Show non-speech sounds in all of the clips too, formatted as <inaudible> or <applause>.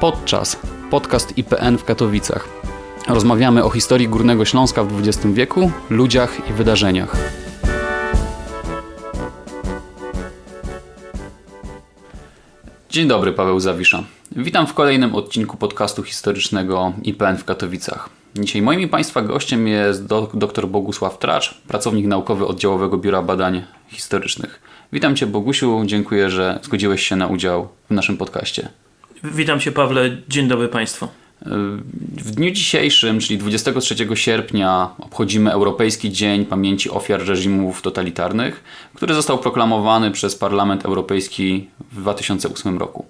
Podczas podcast IPN w Katowicach. Rozmawiamy o historii Górnego Śląska w XX wieku, ludziach i wydarzeniach. Dzień dobry, Paweł Zawisza. Witam w kolejnym odcinku podcastu historycznego IPN w Katowicach. Dzisiaj moim i Państwa gościem jest dr Bogusław Tracz, pracownik naukowy Oddziałowego Biura Badań Historycznych. Witam Cię Bogusiu, dziękuję, że zgodziłeś się na udział w naszym podcaście. Witam Cię Pawle, dzień dobry Państwu. W dniu dzisiejszym, czyli 23 sierpnia, obchodzimy Europejski Dzień Pamięci Ofiar Reżimów Totalitarnych, który został proklamowany przez Parlament Europejski w 2008 roku.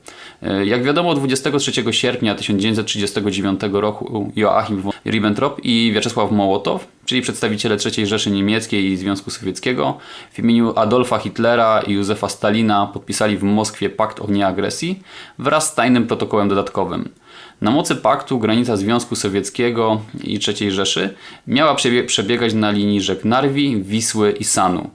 Jak wiadomo, 23 sierpnia 1939 roku Joachim Ribbentrop i Wiaczesław Mołotow, czyli przedstawiciele III Rzeszy Niemieckiej i Związku Sowieckiego, w imieniu Adolfa Hitlera i Józefa Stalina podpisali w Moskwie pakt o nieagresji wraz z tajnym protokołem dodatkowym. Na mocy paktu granica Związku Sowieckiego i III Rzeszy miała przebiegać na linii rzek Narwi, Wisły i Sanu.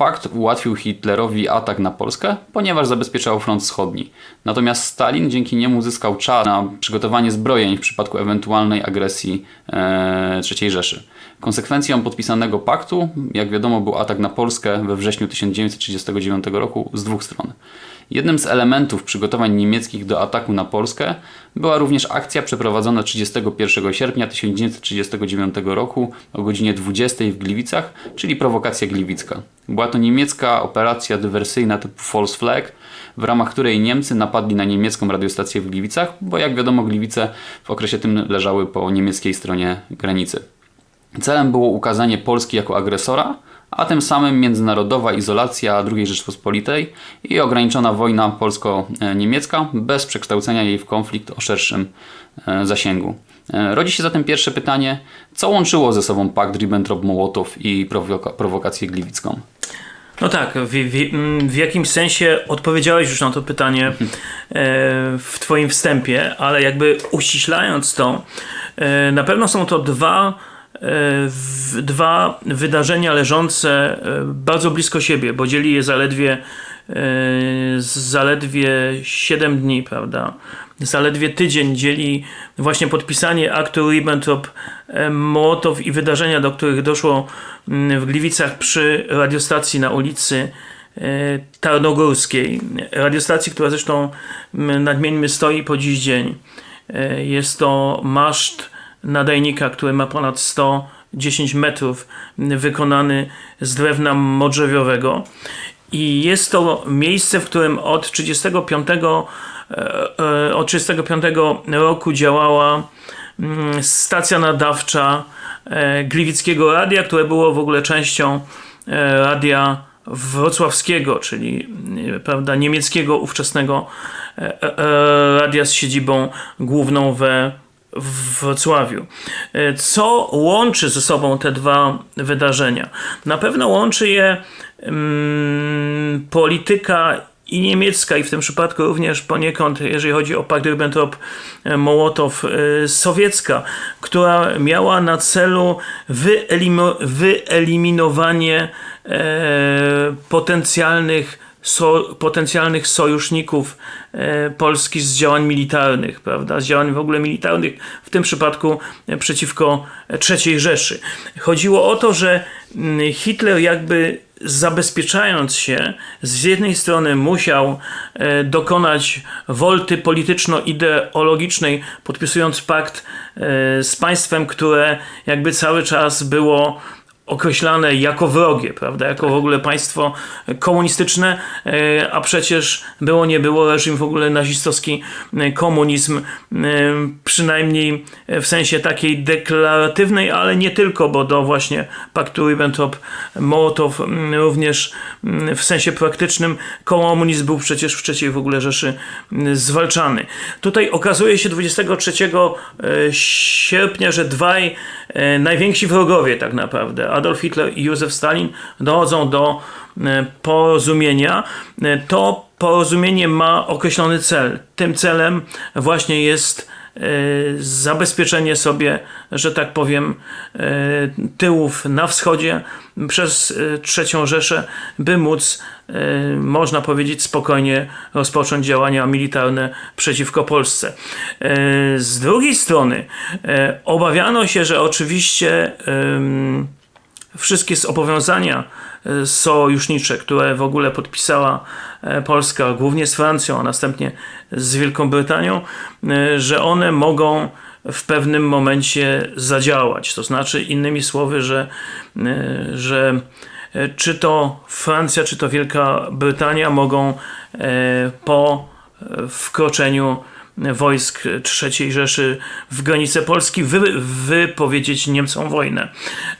Pakt ułatwił Hitlerowi atak na Polskę, ponieważ zabezpieczał front wschodni. Natomiast Stalin dzięki niemu zyskał czas na przygotowanie zbrojeń w przypadku ewentualnej agresji e, III Rzeszy. Konsekwencją podpisanego paktu, jak wiadomo, był atak na Polskę we wrześniu 1939 roku z dwóch stron. Jednym z elementów przygotowań niemieckich do ataku na Polskę była również akcja przeprowadzona 31 sierpnia 1939 roku o godzinie 20 w Gliwicach, czyli prowokacja gliwicka. Była to niemiecka operacja dywersyjna typu False Flag, w ramach której Niemcy napadli na niemiecką radiostację w Gliwicach, bo jak wiadomo Gliwice w okresie tym leżały po niemieckiej stronie granicy. Celem było ukazanie Polski jako agresora, a tym samym międzynarodowa izolacja II Rzeczpospolitej i ograniczona wojna polsko-niemiecka bez przekształcenia jej w konflikt o szerszym e, zasięgu. E, rodzi się zatem pierwsze pytanie, co łączyło ze sobą pakt Ribbentrop-Mołotow i prowoka prowokację gliwicką? No tak, w, w, w, jakimś sensie odpowiedziałeś już na to pytanie e, w Twoim wstępie, ale jakby uściślając to, na pewno są to dwa dwa wydarzenia leżące e, bardzo blisko siebie, bo dzieli je zaledwie, e, zaledwie 7 dni, prawda? Zaledwie tydzień dzieli właśnie podpisanie aktu Ribbentrop-Mołotow i wydarzenia, do których doszło w Gliwicach przy radiostacji na ulicy e, Tarnogórskiej. Radiostacji, która zresztą nadmieńmy stoi po dziś dzień. Jest to maszt nadajnika, który ma ponad 110 metrów, wykonany z drewna modrzewiowego. I jest to miejsce, w którym od 35, e, e, od 35 roku działała mm, stacja nadawcza e, Gliwickiego Radia, które było w ogóle częścią radia wrocławskiego, czyli prawda, niemieckiego ówczesnego radia z siedzibą główną we w Wrocławiu. E, co łączy ze sobą te dwa wydarzenia? Na pewno łączy je mm, polityka i niemiecka, i w tym przypadku również poniekąd, jeżeli chodzi o pakt Ribbentrop-Mołotow, e, sowiecka, która miała na celu wyeliminowanie e, potencjalnych so, potencjalnych sojuszników e, Polski z działań militarnych, prawda, z działań w ogóle militarnych, w tym przypadku e, przeciwko III Rzeszy. Chodziło o to, że mm, Hitler jakby zabezpieczając się, z jednej strony musiał e, dokonać wolty polityczno-ideologicznej, podpisując pakt z państwem, które jakby cały czas było określane jako wrogie, prawda, jako w ogóle państwo komunistyczne, e, a przecież było nie było reżim w ogóle nazistowski e, komunizm, e, przynajmniej w sensie takiej deklaratywnej, ale nie tylko, bo do właśnie paktu Ribbentrop-Mołotow również w sensie praktycznym komunizm był przecież w III w ogóle Rzeszy zwalczany. Tutaj okazuje się 23 sierpnia, że dwaj najwięksi wrogowie tak naprawdę, Adolf Hitler i Józef Stalin dochodzą do e, porozumienia, e, to porozumienie ma określony cel. Tym celem właśnie jest zabezpieczenie sobie, że tak powiem, e, tyłów na wschodzie przez e, trzecią Rzeszę, by móc, e, można powiedzieć, spokojnie rozpocząć działania militarne przeciwko Polsce. E, Z drugiej strony e, obawiano się, że oczywiście wszystkie zobowiązania e, sojusznicze, które w ogóle podpisała e, Polska, głównie z Francją, a następnie z Wielką Brytanią, e, że one mogą w pewnym momencie zadziałać. To znaczy, innymi słowy, że, że czy to Francja, czy to Wielka Brytania mogą po wkroczeniu wojsk III Rzeszy w granice Polski wy, wypowiedzieć Niemcom wojnę.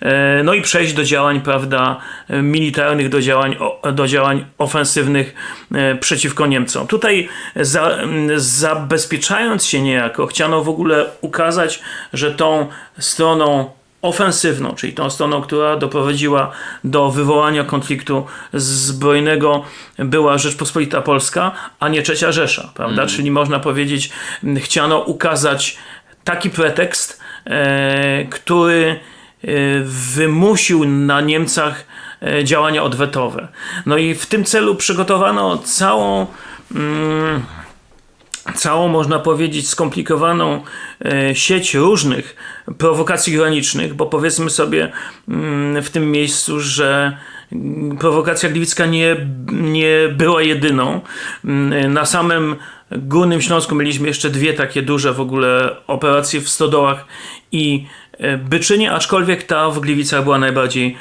E, No i przejść do działań, prawda, militarnych, do działań, do działań ofensywnych e, przeciwko Niemcom. Tutaj za, zabezpieczając się niejako, chciano w ogóle ukazać, że tą stroną ofensywną, czyli tą stroną, która doprowadziła do wywołania konfliktu zbrojnego, była Rzeczpospolita Polska, a nie Trzecia Rzesza, prawda? Czyli można powiedzieć, chciano ukazać taki pretekst, e, który e, wymusił na Niemcach e, działania odwetowe. No i w tym celu przygotowano całą mm, całą, można powiedzieć, skomplikowaną e, sieć różnych prowokacji granicznych, bo powiedzmy sobie mm, w tym miejscu, że mm, prowokacja gliwicka nie, nie była jedyną. Mm, Na samym Górnym Śląsku mieliśmy jeszcze dwie takie duże w ogóle operacje w Stodołach i e, Byczynie, aczkolwiek ta w Gliwicach była najbardziej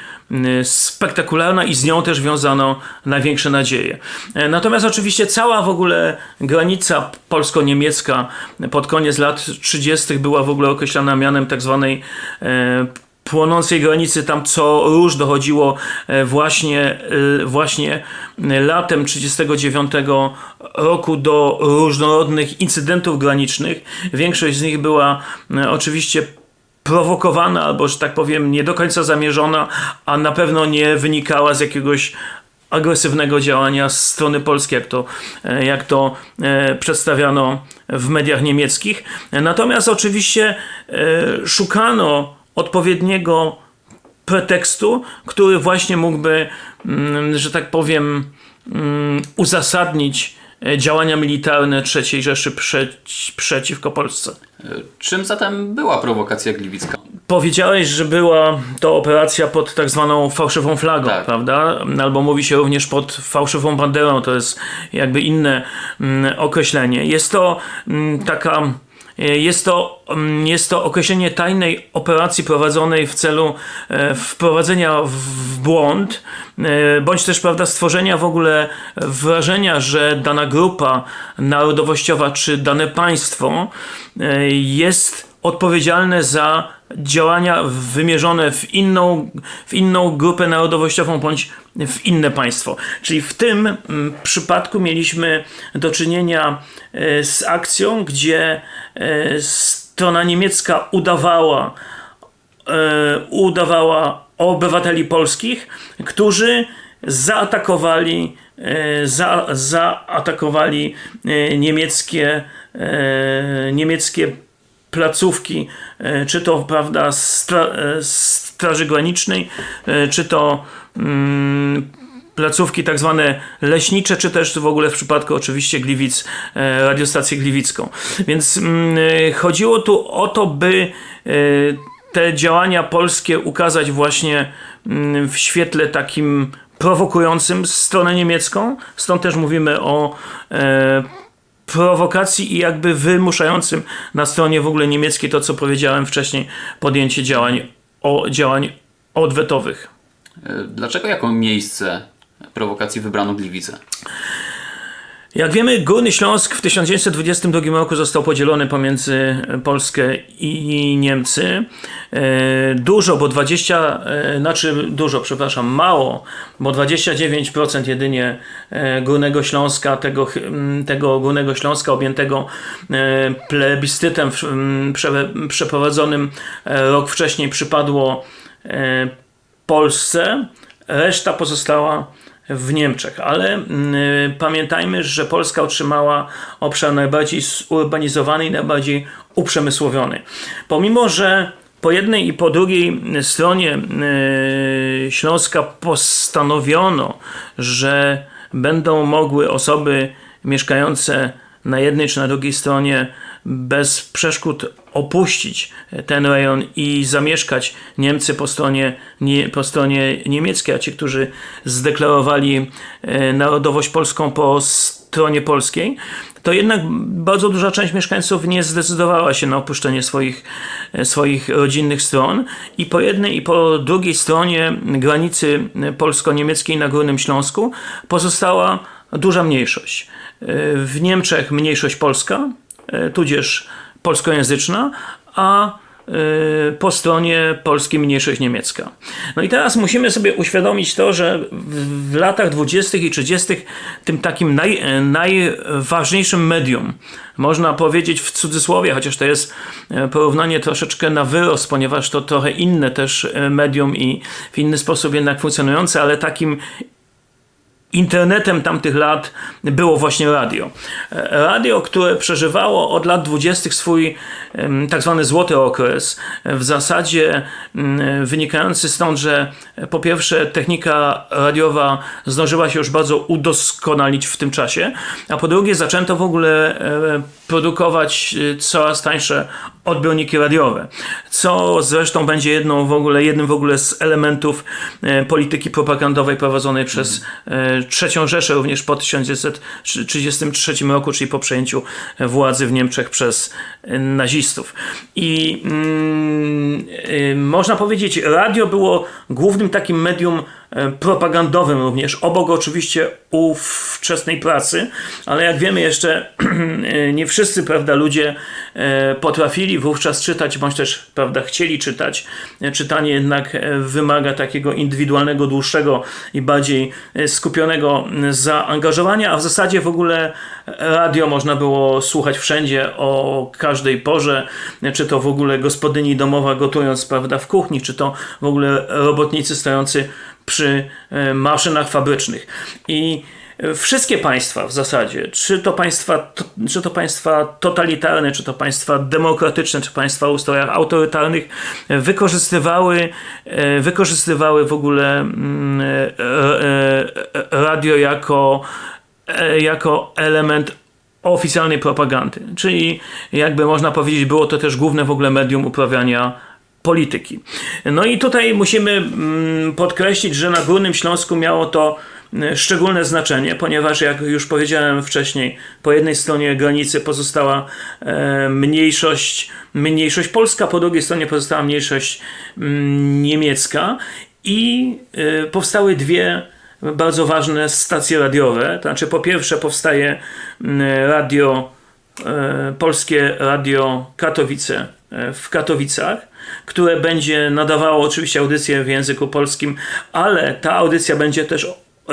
spektakularna i z nią też wiązano największe nadzieje. E, Natomiast oczywiście cała w ogóle granica polsko-niemiecka pod koniec lat 30. była w ogóle określana mianem tak zwanej e, płonącej granicy, tam co róż dochodziło e, właśnie, właśnie latem 39 roku do różnorodnych incydentów granicznych. Większość z nich była oczywiście prowokowana, albo że tak powiem, nie do końca zamierzona, a na pewno nie wynikała z jakiegoś agresywnego działania z strony polskiej, jak to, e, jak to e, przedstawiano w mediach niemieckich. Natomiast oczywiście e, szukano odpowiedniego pretekstu, który właśnie mógłby, mm, że tak powiem, mm, uzasadnić działania militarne III Rzeszy przeci- przeciwko Polsce. E, Czym zatem była prowokacja gliwicka? Powiedziałeś, że była to operacja pod tak zwaną fałszywą flagą, Tak. prawda? Albo mówi się również pod fałszywą banderą, to jest jakby inne mm, określenie. Jest to mm, taka. E, Jest to, mm, jest to określenie tajnej operacji prowadzonej w celu e, wprowadzenia w błąd, e, bądź też prawda, stworzenia w ogóle wrażenia, że dana grupa narodowościowa czy dane państwo jest odpowiedzialne za działania wymierzone w inną, w inną grupę narodowościową bądź w inne państwo. Czyli w tym mm, przypadku mieliśmy do czynienia e, z akcją, gdzie e, strona niemiecka udawała, e, udawała obywateli polskich, którzy zaatakowali, za, zaatakowali niemieckie, niemieckie placówki, e, czy to prawda stra, e, Straży Granicznej, e, czy to mm, placówki tak zwane leśnicze, czy też w ogóle w przypadku oczywiście Gliwic, radiostację gliwicką. Więc mm, chodziło tu o to, by te działania polskie ukazać właśnie mm, w świetle takim prowokującym stronę niemiecką. Stąd też mówimy o prowokacji i jakby wymuszającym na stronie w ogóle niemieckiej to, co powiedziałem wcześniej, podjęcie działań, o, działań odwetowych. E, Dlaczego jako miejsce prowokacji wybrano Gliwice? Jak wiemy, Górny Śląsk w 1922 roku został podzielony pomiędzy Polskę i Niemcy. E, Dużo, bo 20, e, znaczy dużo, przepraszam, mało, bo 29% jedynie e, Górnego Śląska, tego, tego Górnego Śląska objętego plebiscytem przeprowadzonym rok wcześniej przypadło Polsce. Reszta pozostała w Niemczech, ale mm, pamiętajmy, że Polska otrzymała obszar najbardziej zurbanizowany i najbardziej uprzemysłowiony. Pomimo, że po jednej i po drugiej stronie e, Śląska postanowiono, że będą mogły osoby mieszkające na jednej czy na drugiej stronie bez przeszkód opuścić ten rejon i zamieszkać Niemcy po stronie, nie, po stronie niemieckiej, a ci, którzy zdeklarowali e, narodowość polską po stronie polskiej, to jednak bardzo duża część mieszkańców nie zdecydowała się na opuszczenie swoich, e, swoich rodzinnych stron i po jednej i po drugiej stronie granicy polsko-niemieckiej na Górnym Śląsku pozostała duża mniejszość. E, W Niemczech mniejszość polska, tudzież polskojęzyczna, a e, po stronie polskiej mniejszość niemiecka. No i teraz musimy sobie uświadomić to, że w, latach 20. i 30. tym takim naj, e, najważniejszym medium, można powiedzieć w cudzysłowie, chociaż to jest e, porównanie troszeczkę na wyrost, ponieważ to trochę inne też e, medium i w inny sposób jednak funkcjonujące, ale takim internetem tamtych lat było właśnie radio. E, Radio, które przeżywało od lat 20. swój tak zwany złoty okres, e, w zasadzie wynikający stąd, że e, po pierwsze technika radiowa zdążyła się już bardzo udoskonalić w tym czasie, a po drugie zaczęto w ogóle produkować e, coraz tańsze odbiorniki radiowe, co zresztą będzie jedną w ogóle, jednym w ogóle z elementów e, polityki propagandowej prowadzonej przez e, trzecią Rzeszę również po 1933 roku, czyli po przejęciu władzy w Niemczech przez nazistów. I mm, y, można powiedzieć, radio było głównym takim medium propagandowym również, obok oczywiście ówczesnej pracy, ale jak wiemy jeszcze <clears throat> e, nie wszyscy, prawda, ludzie e, potrafili wówczas czytać, bądź też, prawda, chcieli czytać. E, Czytanie jednak e, wymaga takiego indywidualnego, dłuższego i bardziej e, skupionego zaangażowania, a w zasadzie w ogóle radio można było słuchać wszędzie, o każdej porze, e, czy to w ogóle gospodyni domowa gotując, prawda, w kuchni, czy to w ogóle robotnicy stojący przy e, maszynach fabrycznych. I e, wszystkie państwa w zasadzie, czy to państwa, czy to państwa totalitarne, czy to państwa demokratyczne, czy państwa o ustrojach autorytarnych, wykorzystywały, e, wykorzystywały w ogóle mm, radio jako, jako element oficjalnej propagandy. Czyli jakby można powiedzieć, było to też główne w ogóle medium uprawiania polityki. No i tutaj musimy mm, podkreślić, że na Górnym Śląsku miało to mm, szczególne znaczenie, ponieważ jak już powiedziałem wcześniej, po jednej stronie granicy pozostała mniejszość, mniejszość polska, po drugiej stronie pozostała mniejszość mm, niemiecka i e, powstały dwie bardzo ważne stacje radiowe. To znaczy, po pierwsze powstaje radio e, Polskie Radio Katowice w Katowicach, które będzie nadawało oczywiście audycję w języku polskim, ale ta audycja będzie też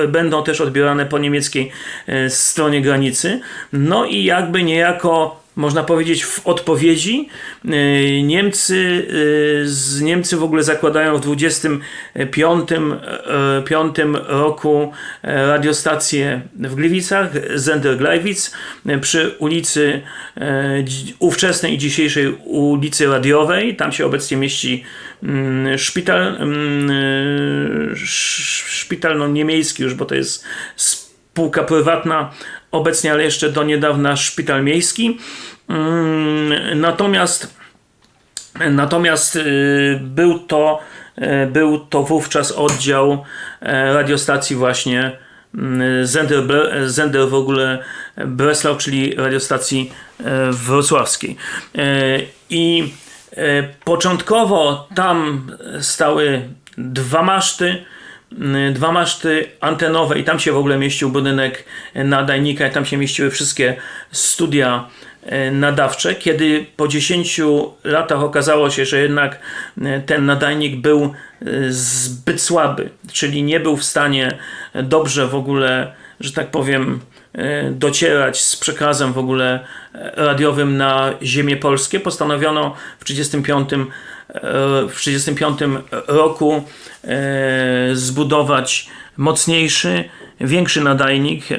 będą też odbierane po niemieckiej e, stronie granicy. No i jakby niejako można powiedzieć w odpowiedzi e, Niemcy, e, z Niemcy w ogóle zakładają w 25 e, piątym roku radiostację w Gliwicach, Zenderglajwic, e, przy ulicy ówczesnej i dzisiejszej ulicy Radiowej. Tam się obecnie mieści mm, szpital, mm, sz- szpital no, niemiecki już, bo to jest spółka prywatna, obecnie, ale jeszcze do niedawna szpital miejski. Mm, Natomiast Natomiast y, był to, y, był to wówczas oddział e, radiostacji właśnie mm, Zender, Zender w ogóle Breslau, czyli radiostacji e, wrocławskiej. E, I początkowo tam stały dwa maszty, dwa maszty antenowe i tam się w ogóle mieścił budynek nadajnika i tam się mieściły wszystkie studia e, nadawcze. Kiedy po 10 latach okazało się, że jednak e, ten nadajnik był zbyt słaby, czyli nie był w stanie dobrze w ogóle, że tak powiem, docierać z przekazem w ogóle radiowym na ziemię polskie, postanowiono w 1935 w 1935 roku e, zbudować mocniejszy, większy nadajnik, y,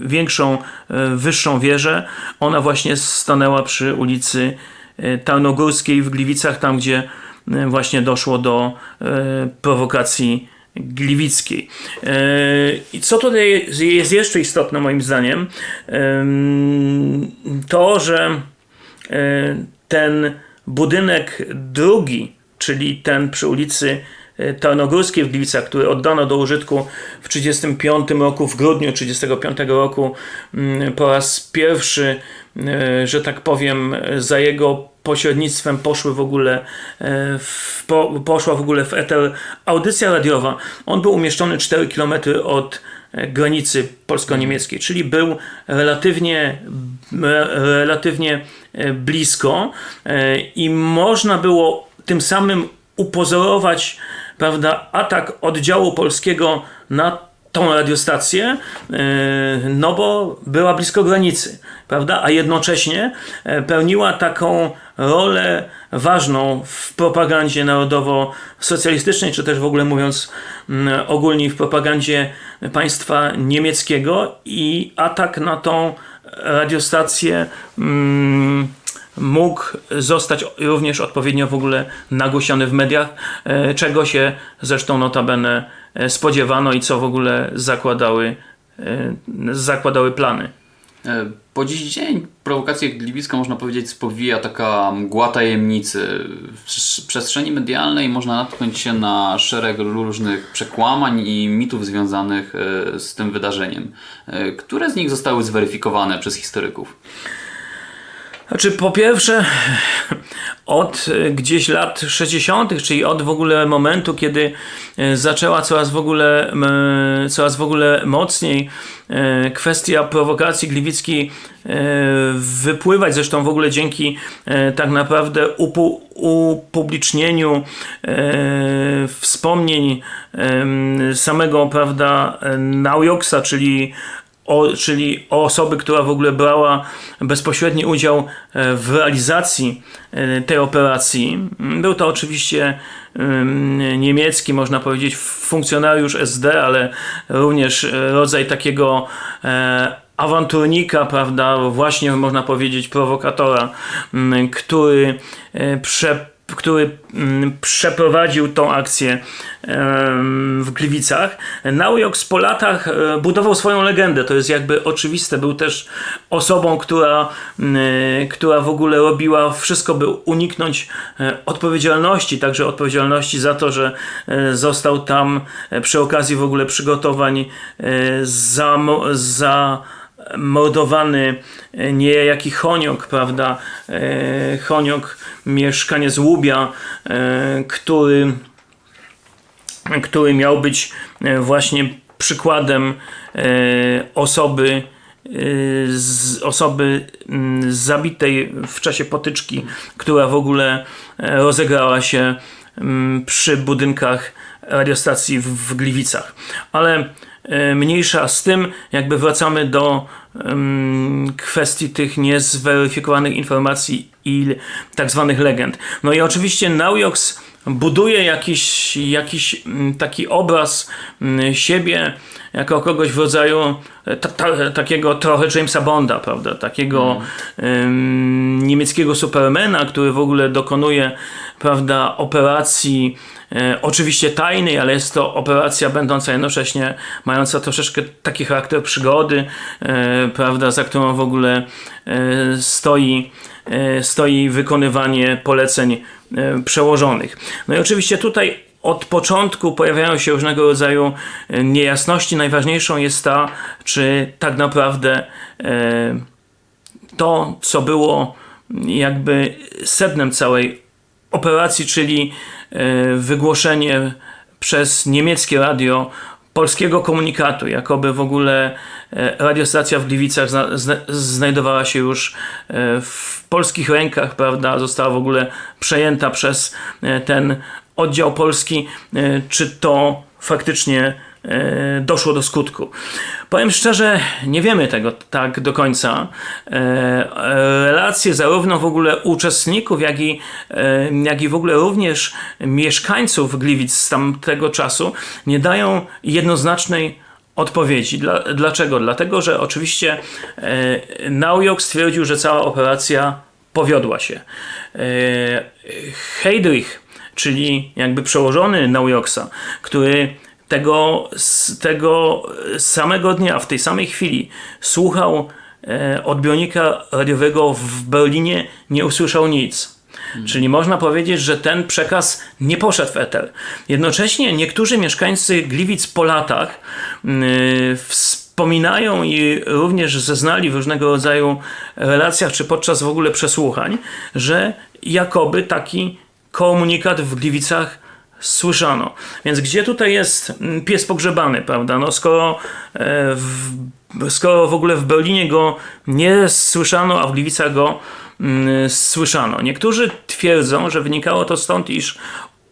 większą, y, wyższą wieżę. Ona właśnie stanęła przy ulicy Tarnogórskiej w Gliwicach, tam gdzie właśnie doszło do prowokacji gliwickiej. I co tutaj jest jeszcze istotne moim zdaniem, to, że ten budynek drugi, czyli ten przy ulicy y, Tarnogórskiej w Gliwicach, który oddano do użytku w 1935 roku, w grudniu 1935 roku, mm, po raz pierwszy, y, że tak powiem, za jego pośrednictwem poszły w ogóle e, w, po, poszła w ogóle w eter audycja radiowa. On był umieszczony 4 km od e, granicy polsko-niemieckiej, czyli był relatywnie, re- relatywnie e, blisko e, i można było tym samym upozorować prawda, atak oddziału polskiego na tą radiostację, e, no bo była blisko granicy, prawda? A jednocześnie e, pełniła taką rolę ważną w propagandzie narodowo-socjalistycznej, czy też w ogóle mówiąc mm, ogólnie w propagandzie państwa niemieckiego i atak na tą radiostację mm, mógł zostać również odpowiednio w ogóle nagłośniony w mediach, e, czego się zresztą notabene spodziewano i co w ogóle zakładały, e, zakładały plany. E, Po dziś dzień prowokację gliwicką można powiedzieć spowija taka mgła tajemnicy. W przes- przestrzeni medialnej można natknąć się na szereg różnych przekłamań i mitów związanych e, z tym wydarzeniem. E, Które z nich zostały zweryfikowane przez historyków? Znaczy, po pierwsze, <laughs> od e, gdzieś lat 60., czyli od w ogóle momentu, kiedy e, zaczęła coraz w ogóle, coraz w ogóle mocniej e, kwestia prowokacji gliwickiej wypływać, zresztą w ogóle dzięki tak naprawdę upu, upublicznieniu wspomnień samego, prawda, Naujoksa, czyli o, czyli osoby, która w ogóle brała bezpośredni udział e, w realizacji e, tej operacji. Był to oczywiście em, niemiecki, można powiedzieć, funkcjonariusz SD, ale również rodzaj takiego e, awanturnika, prawda, właśnie można powiedzieć prowokatora, m, który e, prze który mm, przeprowadził tą akcję w Gliwicach. Naujoks po latach e, budował swoją legendę, to jest jakby oczywiste. Był też osobą, która, mm, która w ogóle robiła wszystko, by uniknąć e, odpowiedzialności, także odpowiedzialności za to, że e, został tam e, przy okazji w ogóle przygotowań e, za, za mordowany e, niejaki Honiok, prawda? E, Honiok, mieszkaniec Łubia, e, który, który miał być właśnie przykładem osoby, z osoby zabitej w czasie potyczki, która w ogóle rozegrała się przy budynkach radiostacji w, Gliwicach. Ale mniejsza z tym, jakby wracamy do kwestii tych niezweryfikowanych informacji i tak zwanych legend. No i oczywiście Naujoks buduje jakiś, jakiś mm, taki obraz mm, siebie jako kogoś w rodzaju e, ta, ta, takiego trochę Jamesa Bonda, prawda? Takiego em, niemieckiego supermana, który w ogóle dokonuje, prawda, operacji e, oczywiście tajnej, ale jest to operacja będąca jednocześnie mająca troszeczkę taki charakter przygody, e, prawda, za którą w ogóle e, stoi, e, stoi wykonywanie poleceń przełożonych. No i oczywiście tutaj od początku pojawiają się różnego rodzaju e, niejasności. Najważniejszą jest ta, czy tak naprawdę e, to, co było jakby sednem całej operacji, czyli e, wygłoszenie przez niemieckie radio polskiego komunikatu, jakoby w ogóle e, radiostacja w Gliwicach zna, zna, znajdowała się już e, w polskich rękach, prawda, została w ogóle przejęta przez e, ten oddział polski, czy to faktycznie doszło do skutku. Powiem szczerze, nie wiemy tego tak do końca. E, e, Relacje zarówno w ogóle uczestników, jak i, e, jak i w ogóle również mieszkańców Gliwic z tamtego czasu nie dają jednoznacznej odpowiedzi. Dla, dlaczego? Dlatego, że oczywiście e, Naujok stwierdził, że cała operacja powiodła się. E, Heydrich, czyli jakby przełożony Naujoksa, który tego, tego samego dnia, w tej samej chwili słuchał e, odbiornika radiowego w Berlinie, nie usłyszał nic. Czyli można powiedzieć, że ten przekaz nie poszedł w eter. Jednocześnie niektórzy mieszkańcy Gliwic po latach yy, wspominają i również zeznali w różnego rodzaju relacjach, czy podczas w ogóle przesłuchań, że jakoby taki komunikat w Gliwicach słyszano. Więc gdzie tutaj jest mm, pies pogrzebany, prawda? No skoro, e, w, skoro w ogóle w Berlinie go nie słyszano, a w Gliwicach go mm, słyszano. Niektórzy twierdzą, że wynikało to stąd, iż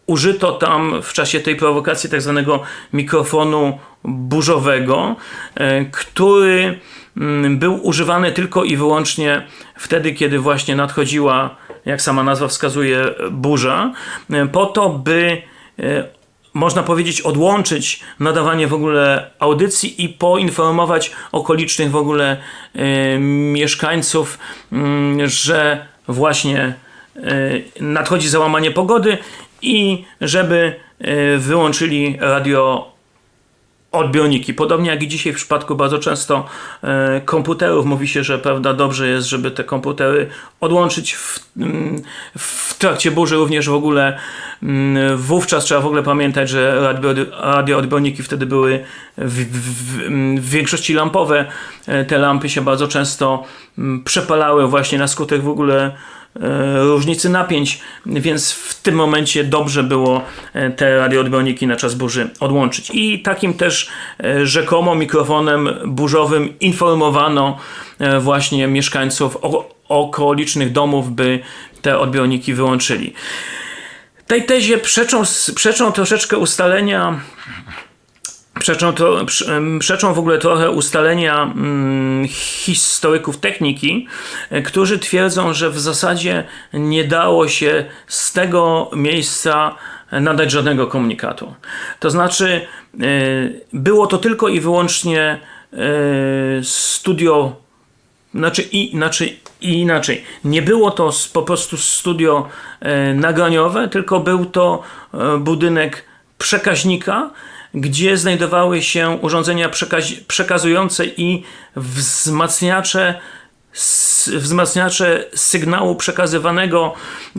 użyto tam w czasie tej prowokacji tak zwanego mikrofonu burzowego, e, który mm, był używany tylko i wyłącznie wtedy, kiedy właśnie nadchodziła, jak sama nazwa wskazuje, burza, e, po to, by można powiedzieć, odłączyć nadawanie w ogóle audycji i poinformować okolicznych w ogóle e, mieszkańców, mm, że właśnie e, nadchodzi załamanie pogody i żeby e, wyłączyli radio odbiorniki. Podobnie jak i dzisiaj w przypadku bardzo często e, komputerów mówi się, że prawda, dobrze jest, żeby te komputery odłączyć w, mm, w trakcie burzy, również w ogóle mm, wówczas trzeba w ogóle pamiętać, że radio, radioodbiorniki wtedy były w, w, w większości lampowe. E, Te lampy się bardzo często mm, przepalały właśnie na skutek w ogóle różnicy napięć, więc w tym momencie dobrze było e, te radioodbiorniki na czas burzy odłączyć. I takim też e, rzekomo mikrofonem burzowym informowano e, właśnie mieszkańców okolicznych domów, by te odbiorniki wyłączyli. Tej tezie przeczą, przeczą troszeczkę ustalenia Przeczą, to, przeczą w ogóle trochę ustalenia mm, historyków techniki, e, którzy twierdzą, że w zasadzie nie dało się z tego miejsca nadać żadnego komunikatu. To znaczy, e, było to tylko i wyłącznie e, studio znaczy, i, znaczy i inaczej. Nie było to po prostu studio e, nagraniowe, tylko był to e, budynek przekaźnika, gdzie znajdowały się urządzenia przekazi- przekazujące i wzmacniacze s- wzmacniacze sygnału przekazywanego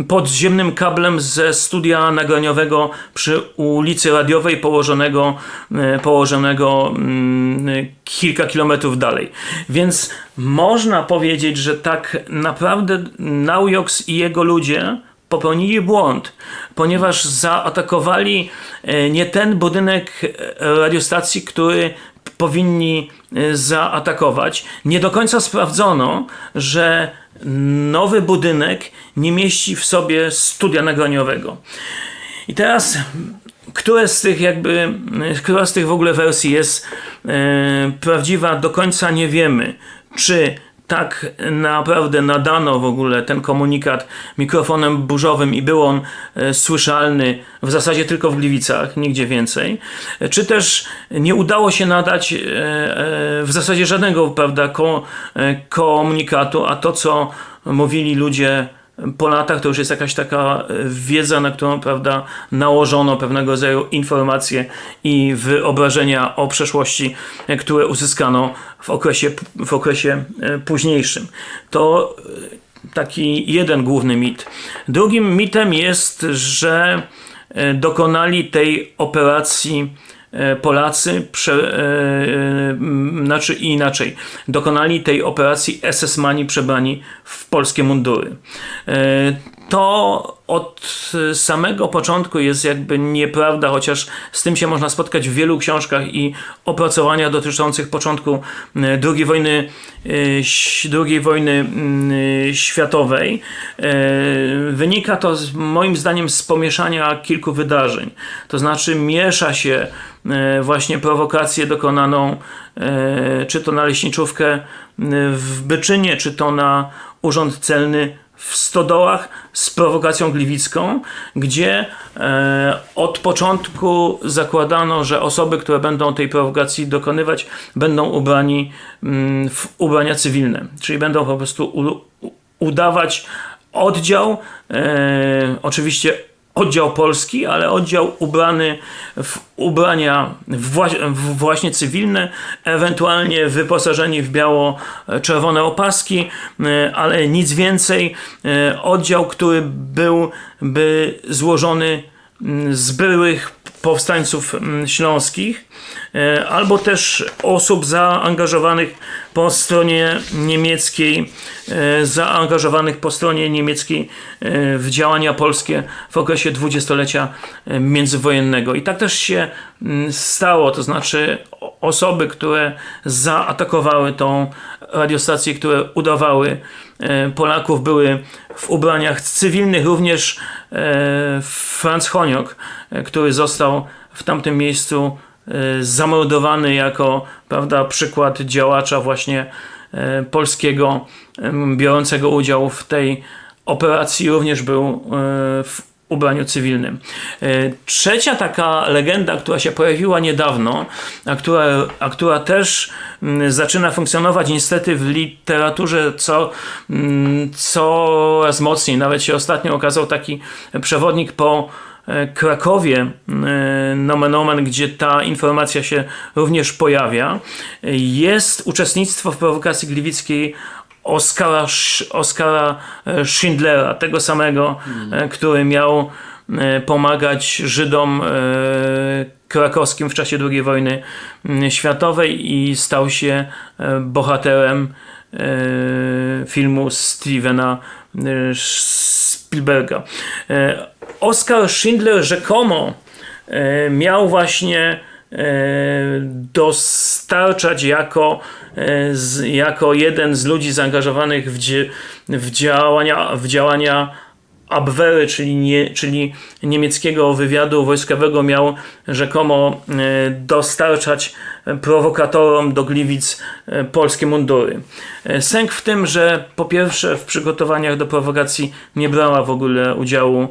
podziemnym kablem ze studia nagraniowego przy ulicy Radiowej położonego, e, położonego mm, kilka kilometrów dalej. Więc można powiedzieć, że tak naprawdę Naujoks i jego ludzie popełnili błąd, ponieważ zaatakowali e, nie ten budynek e, radiostacji, który powinni e, zaatakować. Nie do końca sprawdzono, że nowy budynek nie mieści w sobie studia nagraniowego. I teraz, które z tych jakby, która z tych w ogóle wersji jest prawdziwa, do końca nie wiemy. Czy tak naprawdę nadano w ogóle ten komunikat mikrofonem burzowym i był on e, słyszalny w zasadzie tylko w Gliwicach, nigdzie więcej. Czy też nie udało się nadać e, e, w zasadzie żadnego prawda, ko, komunikatu, a to co mówili ludzie po latach to już jest jakaś taka e, wiedza, na którą prawda, nałożono pewnego rodzaju informacje i wyobrażenia o przeszłości, e, które uzyskano w okresie, w okresie e, późniejszym. To taki jeden główny mit. Drugim mitem jest, że dokonali tej operacji Polacy, prze, e, e, znaczy inaczej, dokonali tej operacji SS-mani przebrani w polskie mundury. To od samego początku jest jakby nieprawda, chociaż z tym się można spotkać w wielu książkach i opracowaniach dotyczących początku e, II wojny, e, II wojny mm, e, światowej. Wynika to moim zdaniem z pomieszania kilku wydarzeń. To znaczy miesza się właśnie prowokację dokonaną czy to na leśniczówkę w Byczynie, czy to na urząd celny w Stodołach z prowokacją gliwicką, gdzie e, od początku zakładano, że osoby, które będą tej prowokacji dokonywać, będą ubrani mm, w ubrania cywilne, czyli będą po prostu u, u, udawać oddział, e, oczywiście oddział polski, ale oddział ubrany w ubrania właśnie cywilne, ewentualnie wyposażeni w biało-czerwone opaski, e, ale nic więcej. E, Oddział, który byłby złożony z byłych powstańców śląskich, albo też osób zaangażowanych po stronie niemieckiej, e, zaangażowanych po stronie niemieckiej e, w działania polskie w okresie dwudziestolecia e, międzywojennego. I tak też się mm, stało, to znaczy osoby, które zaatakowały tą radiostację, które udawały e, Polaków, były w ubraniach cywilnych, również e, Franz Honiok, e, który został w tamtym miejscu e, zamordowany jako prawda, przykład działacza właśnie e, polskiego biorącego udział w tej operacji również był e, w ubraniu cywilnym. Trzecia taka legenda, która się pojawiła niedawno, a która, a która też zaczyna funkcjonować niestety w literaturze co, coraz mocniej. Nawet się ostatnio okazał taki przewodnik po Krakowie, e, nomen omen, gdzie ta informacja się również pojawia. E, Jest uczestnictwo w prowokacji gliwickiej Oskara, Oskara e, Schindlera, tego samego, e, który miał e, pomagać Żydom e, krakowskim w czasie II wojny mm, światowej i stał się e, bohaterem e, filmu Stevena e, Spielberga. E, Oskar Schindler rzekomo e, miał właśnie e, dostarczać jako, jako jeden z ludzi zaangażowanych w, w działania, w działania Abwehry, czyli, nie, czyli niemieckiego wywiadu wojskowego, miał rzekomo dostarczać prowokatorom do Gliwic e, polskie mundury. E, Sęk w tym, że po pierwsze w przygotowaniach do prowokacji nie brała w ogóle udziału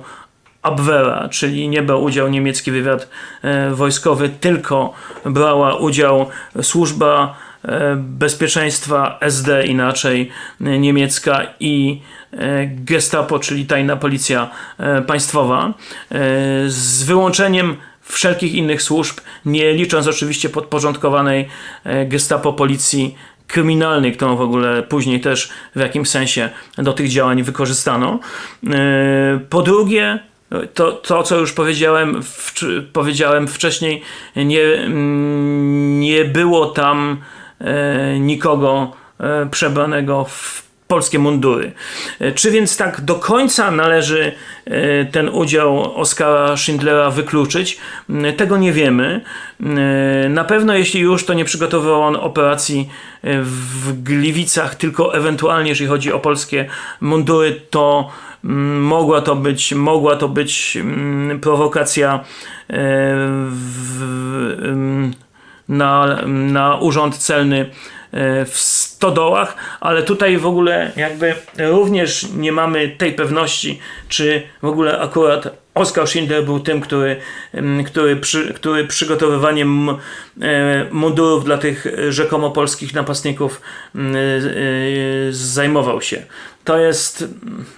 Abwehra, czyli nie brał udział niemiecki wywiad e, wojskowy, tylko brała udział służba bezpieczeństwa SD, inaczej niemiecka i Gestapo, czyli tajna policja państwowa, z wyłączeniem wszelkich innych służb, nie licząc oczywiście podporządkowanej e, Gestapo policji kryminalnej, którą w ogóle później też w jakimś sensie do tych działań wykorzystano. E, Po drugie, to, to co już powiedziałem, w, powiedziałem wcześniej, nie, mm, nie było tam e, nikogo przebranego w polskie mundury. E, Czy więc tak do końca należy e, ten udział Oskara Schindlera wykluczyć? M, Tego nie wiemy. M, Na pewno jeśli już, to nie przygotowywał on operacji e, w Gliwicach, tylko ewentualnie jeżeli chodzi o polskie mundury, to mm, mogła to być, mogła to być mm, prowokacja e, w, na, na urząd celny e, w stodołach, ale tutaj w ogóle jakby również nie mamy tej pewności, czy w ogóle akurat Oskar Schindler był tym, który, em, który, przy, który przygotowywaniem e, mundurów dla tych rzekomo polskich napastników m, e, e, zajmował się. To jest,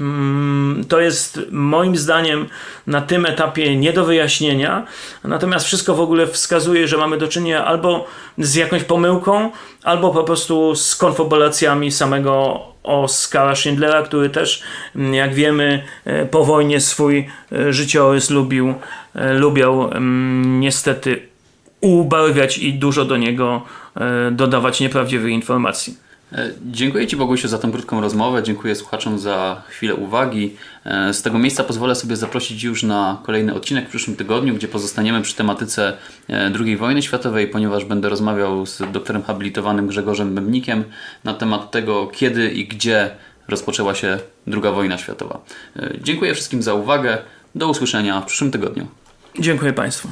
mm, to jest moim zdaniem na tym etapie nie do wyjaśnienia. Natomiast wszystko w ogóle wskazuje, że mamy do czynienia albo z jakąś pomyłką, albo po prostu z konfabulacjami samego Oskara Schindlera, który też, mm, jak wiemy, e, po wojnie swój e, życiorys lubił, e, lubiał mm, niestety ubarwiać i dużo do niego e, dodawać nieprawdziwych informacji. E, Dziękuję Ci Bogusiu za tą krótką rozmowę, dziękuję słuchaczom za chwilę uwagi. E, Z tego miejsca pozwolę sobie zaprosić już na kolejny odcinek w przyszłym tygodniu, gdzie pozostaniemy przy tematyce II wojny światowej, ponieważ będę rozmawiał z doktorem habilitowanym Grzegorzem Bębnikiem na temat tego, kiedy i gdzie rozpoczęła się II wojna światowa. Dziękuję wszystkim za uwagę, do usłyszenia w przyszłym tygodniu. Dziękuję Państwu.